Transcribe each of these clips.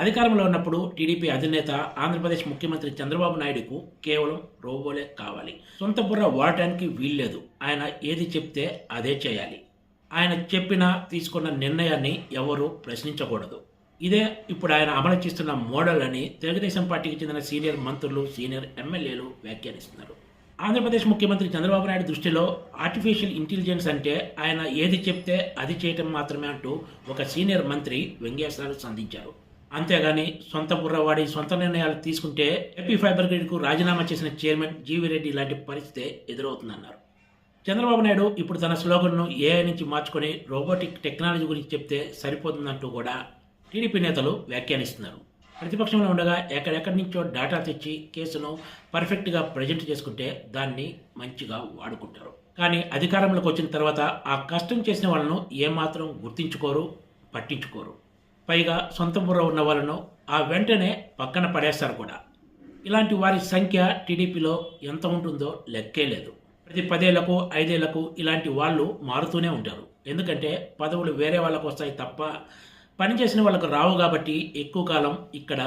అధికారంలో ఉన్నప్పుడు టీడీపీ అధినేత ఆంధ్రప్రదేశ్ ముఖ్యమంత్రి చంద్రబాబు నాయుడుకు కేవలం రోబోలే కావాలి. సొంత బుర్ర వాడటానికి వీల్లేదు. ఆయన ఏది చెప్తే అదే చేయాలి. ఆయన చెప్పిన తీసుకున్న నిర్ణయాన్ని ఎవరూ ప్రశ్నించకూడదు. ఇదే ఇప్పుడు ఆయన అమలు చేస్తున్న మోడల్ అని తెలుగుదేశం పార్టీకి చెందిన సీనియర్ మంత్రులు సీనియర్ ఎమ్మెల్యేలు వ్యాఖ్యానిస్తున్నారు. ఆంధ్రప్రదేశ్ ముఖ్యమంత్రి చంద్రబాబు నాయుడు దృష్టిలో ఆర్టిఫిషియల్ ఇంటెలిజెన్స్ అంటే ఆయన ఏది చెప్తే అది చేయటం మాత్రమే అంటూ ఒక సీనియర్ మంత్రి వ్యంగ్యాస్త్రాలు సంధించారు. అంతేగాని సొంత బుర్రవాడి సొంత నిర్ణయాలు తీసుకుంటే ఏపీ ఫైబర్ గ్రిడ్కు రాజీనామా చేసిన చైర్మన్ జీవి రెడ్డి లాంటి పరిస్థితి ఎదురవుతుందన్నారు. చంద్రబాబు నాయుడు ఇప్పుడు తన స్లోగన్ను ఏఐ నుంచి మార్చుకొని రోబోటిక్ టెక్నాలజీ గురించి చెప్తే సరిపోతుందంటూ కూడా టీడీపీ నేతలు వ్యాఖ్యానిస్తున్నారు. ప్రతిపక్షంలో ఉండగా ఎక్కడెక్కడి నుంచో డేటా తెచ్చి కేసును పర్ఫెక్ట్గా ప్రజెంట్ చేసుకుంటే దాన్ని మంచిగా వాడుకుంటారు. కానీ అధికారంలోకి వచ్చిన తర్వాత ఆ కష్టం చేసిన వాళ్ళను ఏమాత్రం గుర్తించుకోరు పట్టించుకోరు. పైగా సొంత బుర్ర ఉన్న వాళ్ళను ఆ వెంటనే పక్కన పడేస్తారు కూడా. ఇలాంటి వారి సంఖ్య టీడీపీలో ఎంత ఉంటుందో లెక్కే లేదు. ప్రతి పదేళ్ళకు ఐదేళ్ళకు ఇలాంటి వాళ్ళు మారుతూనే ఉంటారు. ఎందుకంటే పదవులు వేరే వాళ్ళకు వస్తాయి తప్ప పనిచేసిన వాళ్ళకు రావు కాబట్టి ఎక్కువ కాలం ఇక్కడ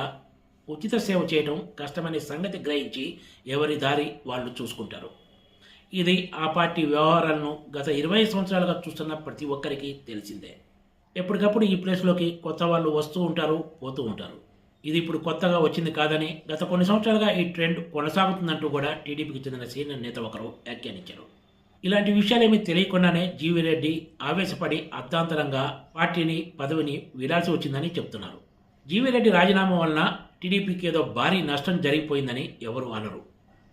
ఉచిత సేవ చేయడం కష్టమనే సంగతి గ్రహించి ఎవరి దారి వాళ్ళు చూసుకుంటారు. ఇది ఆ పార్టీ వ్యవహారాలను గత ఇరవై సంవత్సరాలుగా చూస్తున్న ప్రతి ఒక్కరికి తెలిసిందే. ఎప్పటికప్పుడు ఈ ప్లేస్లోకి కొత్త వాళ్ళు వస్తూ ఉంటారు పోతూ ఉంటారు. ఇది ఇప్పుడు కొత్తగా వచ్చింది కాదని గత కొన్ని సంవత్సరాలుగా ఈ ట్రెండ్ కొనసాగుతుందంటూ కూడా టీడీపీకి చెందిన సీనియర్ నేత ఒకరు వ్యాఖ్యానించారు. ఇలాంటి విషయాలేమీ తెలియకుండానే జీవి రెడ్డి ఆవేశపడి అర్ధాంతరంగా పార్టీని పదవిని వీడాల్సి వచ్చిందని చెప్తున్నారు. జీవి రెడ్డి రాజీనామా వలన టీడీపీకి ఏదో భారీ నష్టం జరిగిపోయిందని ఎవరు అనరు.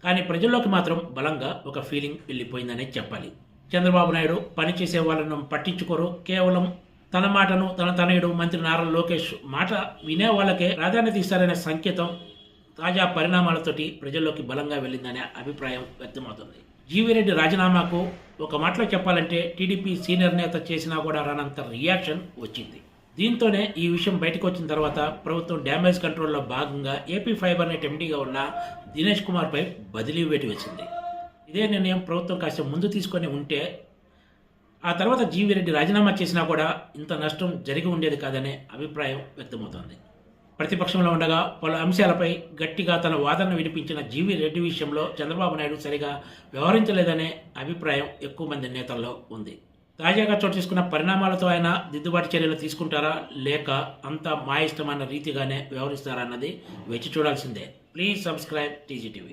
కానీ ప్రజల్లోకి మాత్రం బలంగా ఒక ఫీలింగ్ వెళ్ళిపోయిందనే చెప్పాలి. చంద్రబాబు నాయుడు పనిచేసే వాళ్ళను పట్టించుకోరు కేవలం తన మాటను తన తనయుడు మంత్రి నారా లోకేష్ మాట వినే వాళ్ళకే ప్రాధాన్యత ఇస్తారనే సంకేతం తాజా పరిణామాలతోటి ప్రజల్లోకి బలంగా వెళ్ళిందనే అభిప్రాయం వ్యక్తమవుతుంది. జీవిరెడ్డి రాజీనామాకు ఒక మాటలో చెప్పాలంటే టీడీపీ సీనియర్ నేత చేసినా కూడా రానంత రియాక్షన్ వచ్చింది. దీంతోనే ఈ విషయం బయటకు వచ్చిన తర్వాత ప్రభుత్వం డ్యామేజ్ కంట్రోల్లో భాగంగా ఏపీ ఫైబర్ నెట్ ఎండీగా ఉన్న దినేష్ కుమార్పై బదిలీ వేటి వచ్చింది ఇదే నిర్ణయం ప్రభుత్వం కాస్త ముందు తీసుకొని ఉంటే ఆ తర్వాత జీవిరెడ్డి రాజీనామా చేసినా కూడా ఇంత నష్టం జరిగి ఉండేది కాదనే అభిప్రాయం వ్యక్తమవుతోంది. ప్రతిపక్షంలో ఉండగా పలు అంశాలపై గట్టిగా తన వాదన వినిపించిన జీవి రెడ్డి విషయంలో చంద్రబాబు నాయుడు సరిగా వ్యవహరించలేదనే అభిప్రాయం ఎక్కువ మంది నేతల్లో ఉంది. తాజాగా చోటు చేసుకున్న పరిణామాలతో ఆయన దిద్దుబాటు చర్యలు తీసుకుంటారా లేక అంతా మా ఇష్టమైన రీతిగానే వ్యవహరిస్తారా అన్నది వేచి చూడాల్సిందే. Please subscribe TGTV